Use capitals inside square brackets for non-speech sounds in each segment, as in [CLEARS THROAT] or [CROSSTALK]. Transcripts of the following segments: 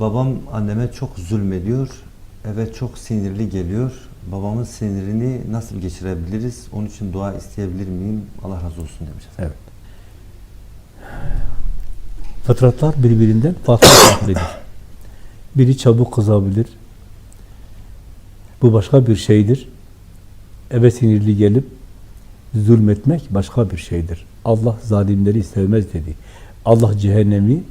Babam anneme çok zulmediyor. Eve çok sinirli geliyor. Babamın sinirini nasıl geçirebiliriz? Onun için dua isteyebilir miyim? Allah razı olsun demiş. Evet. Fıtratlar birbirinden farklı farklıdır. Biri çabuk kızabilir. Bu başka bir şeydir. Eve sinirli gelip zulmetmek başka bir şeydir. Allah zalimleri sevmez dedi. Allah cehennemi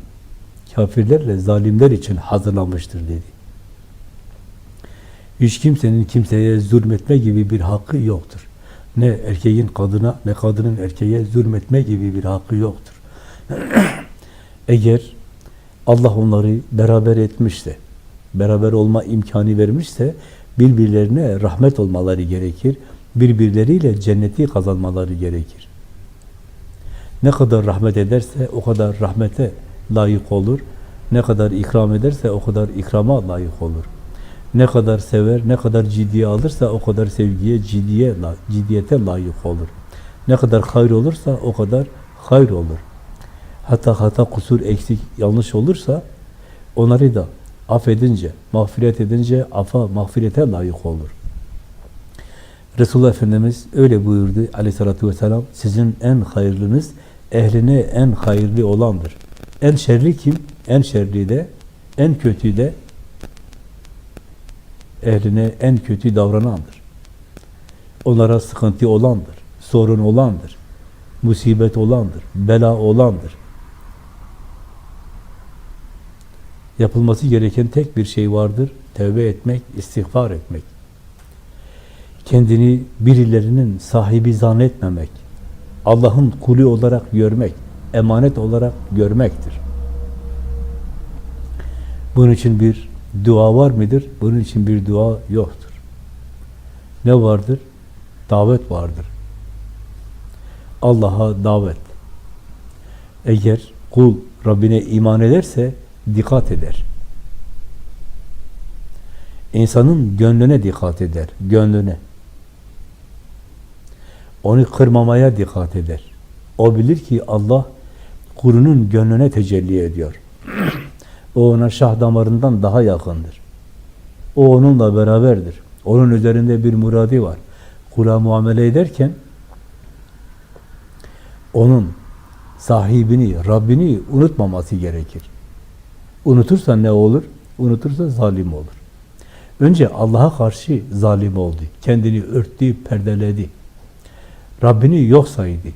kafirlerle zalimler için hazırlamıştır dedi. Hiç kimsenin kimseye zulmetme gibi bir hakkı yoktur. Ne erkeğin kadına ne kadının erkeğe zulmetme gibi bir hakkı yoktur. [CLEARS THROAT] Eğer Allah onları beraber etmişse, beraber olma imkanı vermişse birbirlerine rahmet olmaları gerekir. Birbirleriyle cenneti kazanmaları gerekir. Ne kadar rahmet ederse o kadar rahmete layık olur. Ne kadar ikram ederse o kadar ikrama layık olur. Ne kadar sever, ne kadar ciddiye alırsa o kadar sevgiye, ciddiye, ciddiyete layık olur. Ne kadar hayır olursa o kadar hayır olur. Hatta hata, kusur, eksik, yanlış olursa onları da affedince, mağfiret edince afa, mağfirete layık olur. Resulullah Efendimiz öyle buyurdu aleyhissalatü vesselam. Sizin en hayırlınız ehline en hayırlı olandır. En şerli kim? En şerli de, en kötü de ehline en kötü davranandır. Onlara sıkıntı olandır, sorun olandır, musibet olandır, bela olandır. Yapılması gereken tek bir şey vardır. Tevbe etmek, istiğfar etmek. Kendini birilerinin sahibi zannetmemek. Allah'ın kulü olarak görmek, emanet olarak görmektir. Bunun için bir dua var mıdır? Bunun için bir dua yoktur. Ne vardır? Davet vardır. Allah'a davet. Eğer kul Rabbine iman ederse dikkat eder. İnsanın gönlüne dikkat eder, gönlüne. Onu kırmamaya dikkat eder. O bilir ki Allah kulunun gönlüne tecelli ediyor. O ona şah damarından daha yakındır. O onunla beraberdir. Onun üzerinde bir muradi var. Kula muamele ederken onun sahibini, Rabbini unutmaması gerekir. Unutursa ne olur? Unutursa zalim olur. Önce Allah'a karşı zalim oldu. Kendini örttü, perdeledi. Rabbini yok saydı.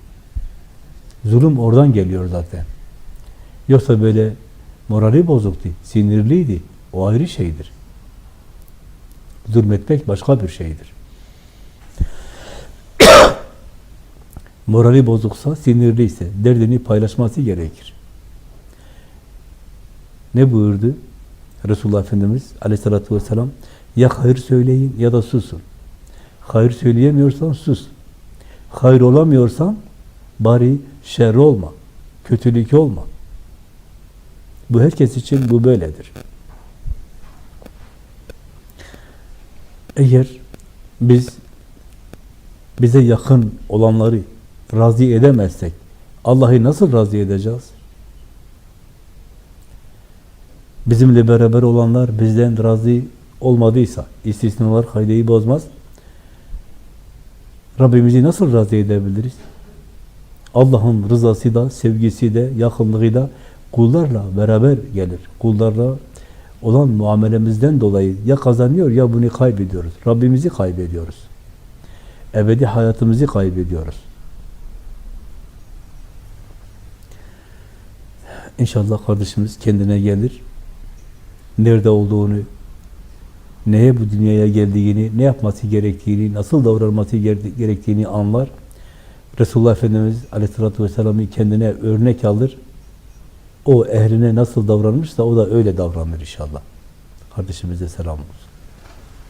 Zulüm oradan geliyor zaten. Yoksa böyle morali bozuktu, sinirliydi. O ayrı şeydir. Zulmetmek başka bir şeydir. [COUGHS] morali bozuksa, sinirliyse, derdini paylaşması gerekir. Ne buyurdu? Resulullah Efendimiz aleyhissalatü vesselam ya hayır söyleyin ya da susun. Hayır söyleyemiyorsan sus. Hayır olamıyorsan bari şer olma. Kötülük olma. Bu herkes için bu böyledir. Eğer biz bize yakın olanları razı edemezsek Allah'ı nasıl razı edeceğiz? Bizimle beraber olanlar bizden razı olmadıysa, istisnalar kaydeyi bozmaz. Rabbimizi nasıl razı edebiliriz? Allah'ın rızası da, sevgisi de, yakınlığı da kullarla beraber gelir. Kullarla olan muamelemizden dolayı ya kazanıyor ya bunu kaybediyoruz. Rabbimizi kaybediyoruz. Ebedi hayatımızı kaybediyoruz. İnşallah kardeşimiz kendine gelir. Nerede olduğunu, neye bu dünyaya geldiğini, ne yapması gerektiğini, nasıl davranması gerektiğini anlar. Resulullah Efendimiz Aleyhisselatü Vesselam'ı kendine örnek alır. O ehline nasıl davranmışsa o da öyle davranır inşallah. Kardeşimize selam olsun.